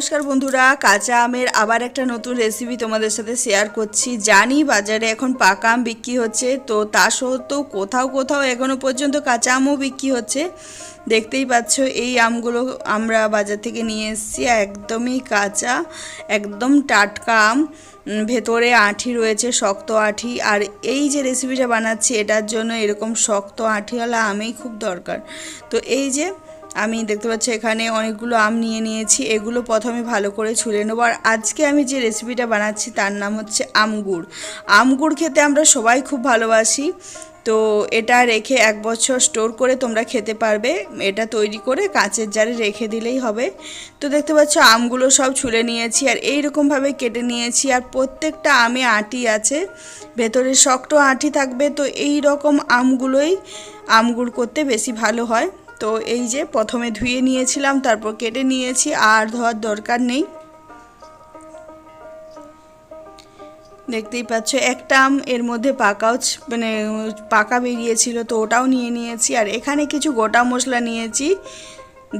নমস্কার বন্ধুরা, কাঁচা আমের আবার একটা নতুন রেসিপি তোমাদের সাথে শেয়ার করছি। জানি বাজারে এখন পাকা আম বিক্রি হচ্ছে, তো তা সত্ত্বেও কোথাও কোথাও এখনও পর্যন্ত কাঁচা আমও বিক্রি হচ্ছে। দেখতেই পাচ্ছ, এই আমগুলো আমরা বাজার থেকে নিয়ে এসেছি, একদমই কাঁচা, একদম টাটকা আম। ভেতরে আঁঠি রয়েছে, শক্ত আঁঠি, আর এই যে রেসিপিটা বানাচ্ছি, এটার জন্য এরকম শক্ত আঁঠিওয়ালা আমেই খুব দরকার। তো এই যে আমি দেখতে পাচ্ছি এখানে অনেকগুলো আম নিয়ে নিয়েছি, এগুলো প্রথমে ভালো করে ছুলে নেব। আর আজকে আমি যে রেসিপিটা বানাচ্ছি তার নাম হচ্ছে আমগুড়। আমগুড় খেতে আমরা সবাই খুব ভালোবাসি, তো এটা রেখে এক বছর স্টোর করে তোমরা খেতে পারবে। এটা তৈরি করে কাঁচের জারে রেখে দিলেই হবে। তো দেখতে পাচ্ছ আমগুলো সব ছুলে নিয়েছি আর এই রকমভাবে কেটে নিয়েছি আর প্রত্যেকটা আমে আঁটি আছে, ভেতরে শক্ত আঁটি থাকবে। তো এই রকম আমগুলোই আমগুড় করতে বেশি ভালো হয়। তো এই যে প্রথমে ধুয়ে নিয়েছিলাম, তারপর কেটে নিয়েছি, আর ধোয়ার দরকার নেই। দেখতেই পাচ্ছ, একটা আম এর মধ্যে পাকাও মানে পাকা বেরিয়েছিল, তো ওটাও নিয়ে নিয়েছি। আর এখানে কিছু গোটা মশলা নিয়েছি।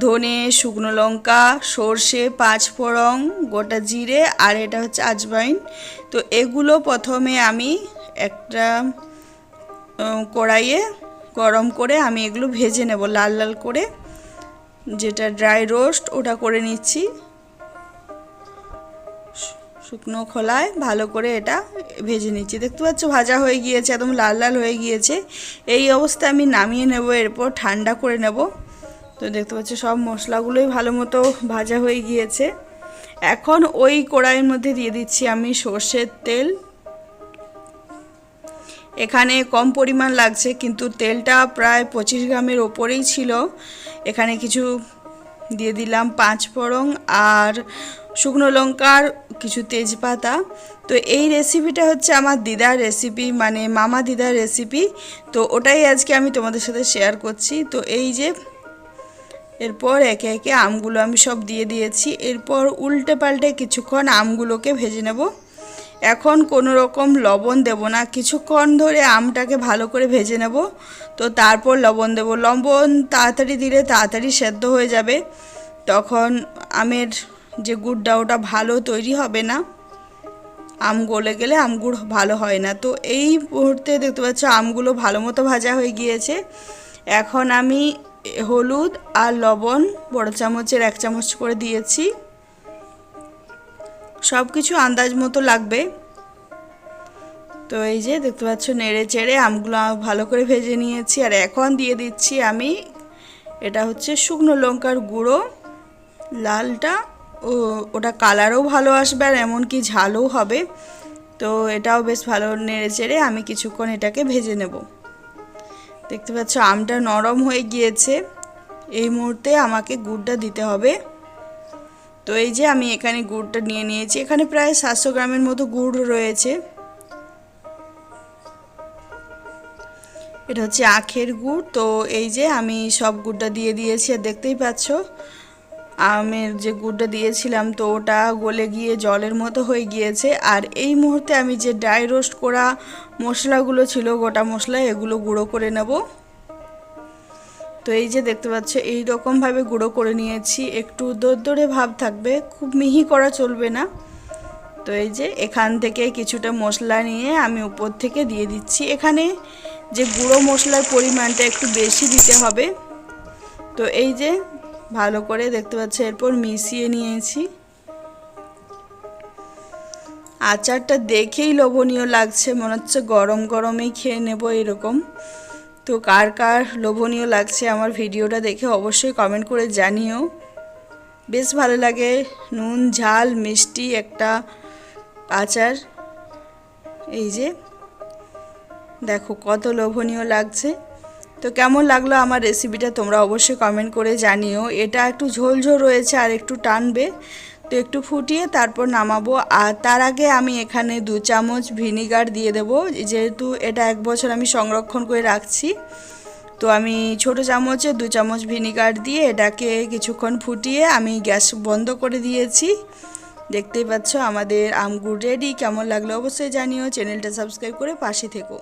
ধনে, শুকনো লঙ্কা, সর্ষে পাঁচফোড়ন গোটা জিরে, আর এটা হচ্ছে আজবাইন। তো এগুলো প্রথমে আমি একটা কড়াইয়ে গরম করে আমি এগুলো ভেজে নেব লাল লাল করে। যেটা ড্রাই রোস্ট ওটা করে নিচ্ছি। শুকনো খোলায় ভালো করে এটা ভেজে নিচ্ছি। দেখতে পাচ্ছ ভাজা হয়ে গিয়েছে, একদম লাল লাল হয়ে গিয়েছে। এই অবস্থায় আমি নামিয়ে নেব, এরপর ঠান্ডা করে নেব। তো দেখতে পাচ্ছ সব মশলাগুলোই ভালো মতো ভাজা হয়ে গিয়েছে। এখন ওই কড়াইয়ের মধ্যে দিয়ে দিচ্ছি আমি সর্ষের তেল। এখানে কম পরিমাণ লাগছে, কিন্তু তেলটা প্রায় পঁচিশ গ্রামের ওপরেই ছিল। এখানে কিছু দিয়ে দিলাম পাঁচ ফোড়ন আর শুকনো লঙ্কার কিছু তেজপাতা। তো এই রেসিপিটা হচ্ছে আমার দিদার রেসিপি মানে মামা দিদার রেসিপি তো ওটাই আজকে আমি তোমাদের সাথে শেয়ার করছি। তো এই যে এরপর একে একে আমগুলো আমি সব দিয়ে দিয়েছি। এরপর উল্টে পাল্টে কিছুক্ষণ আমগুলোকে ভেজে নেব। এখন কোনো রকম লবণ দেব না। কিছুক্ষণ ধরে আমটাকে ভালো করে ভেজে নেব। তো তারপর লবণ দেব। লবণ তাড়াতাড়ি দিলে তাড়াতাড়ি সেদ্ধ হয়ে যাবে। তখন আমের যে গুড়টা, ওটা ভালো তৈরি হবে না। আম গলে গেলে আমগুড় ভালো হয় না। তো এই মুহূর্তে দেখতে পাচ্ছ আমগুলো ভালো মতো ভাজা হয়ে গিয়েছে। এখন আমি হলুদ আর লবণ বড় চামচের এক চামচ করে দিয়েছি। সব কিছু আন্দাজ মতো লাগবে। তো এই যে দেখতে পাচ্ছ, নেড়ে চেড়ে আমগুলো ভালো করে ভেজে নিয়েছি। আর এখন দিয়ে দিচ্ছি আমি, এটা হচ্ছে শুকনো লঙ্কার গুঁড়ো, লালটা, ও, ওটা কালারও ভালো আসবে আর এমনকি ঝালও হবে। তো এটাও বেশ ভালো নেড়ে চেড়ে আমি কিছুক্ষণ এটাকে ভেজে নেব। দেখতে পাচ্ছ, আমটা নরম হয়ে গিয়েছে। এই মুহূর্তে আমাকে গুড়টা দিতে হবে। তো এই যে আমি এখানে গুড়টা নিয়ে নিয়েছি। এখানে প্রায় সাতশো গ্রামের মতো গুড় রয়েছে। এটা হচ্ছে আখের গুড়। তো এই যে আমি সব গুড়টা দিয়ে দিয়েছি, আর দেখতেই পাচ্ছ, আমের যে গুড়টা দিয়েছিলাম, তো ওটা গলে গিয়ে জলের মতো হয়ে গিয়েছে। আর এই মুহূর্তে আমি যে ড্রাই রোস্ট করা মশলাগুলো ছিল, গোটা মশলা, এগুলো গুঁড়ো করে নেব। তো এই যে দেখতে পাচ্ছ, এই রকমভাবে গুঁড়ো করে নিয়েছি। একটু দোদ্দরে ভাব থাকবে, খুব মিহি করা চলবে না। তো এই যে এখান থেকে কিছুটা মশলা নিয়ে আমি উপর থেকে দিয়ে দিচ্ছি। এখানে যে গুঁড়ো মশলার পরিমাণটা একটু বেশি দিতে হবে। তো এই যে ভালো করে দেখতে পাচ্ছি, এরপর মিশিয়ে নিয়েছি। আচারটা দেখেই লোভনীয় লাগছে, মনে হচ্ছে গরম গরমেই খেয়ে নেব এরকম। তো কার কার লোভনীয় লাগছে আমার ভিডিওটা দেখে অবশ্যই কমেন্ট করে জানিও। বেশ ভালো লাগে, নুন, ঝাল, মিষ্টি একটা আচার। এই যে, দেখো কত লোভনীয় লাগছে। তো কেমন লাগল আমার রেসিপিটা তোমরা অবশ্যই কমেন্ট করে জানিও। এটা একটু ঝোল ঝোল রয়েছে আর একটু টানবে। তো একটু ফুটিয়ে তারপর নামাবো। আর তার আগে আমি এখানে দু চামচ ভিনিগার দিয়ে দেবো। যেহেতু এটা এক বছর আমি সংরক্ষণ করে রাখছি, তো আমি ছোট চামচে দু চামচ ভিনিগার দিয়ে এটাকে কিছুক্ষণ ফুটিয়ে আমি গ্যাস বন্ধ করে দিয়েছি। দেখতেই পাচ্ছ আমাদের আমগুড় রেডি। কেমন লাগল অবশ্যই জানিও। চ্যানেলটা সাবস্ক্রাইব করে পাশে থেকো।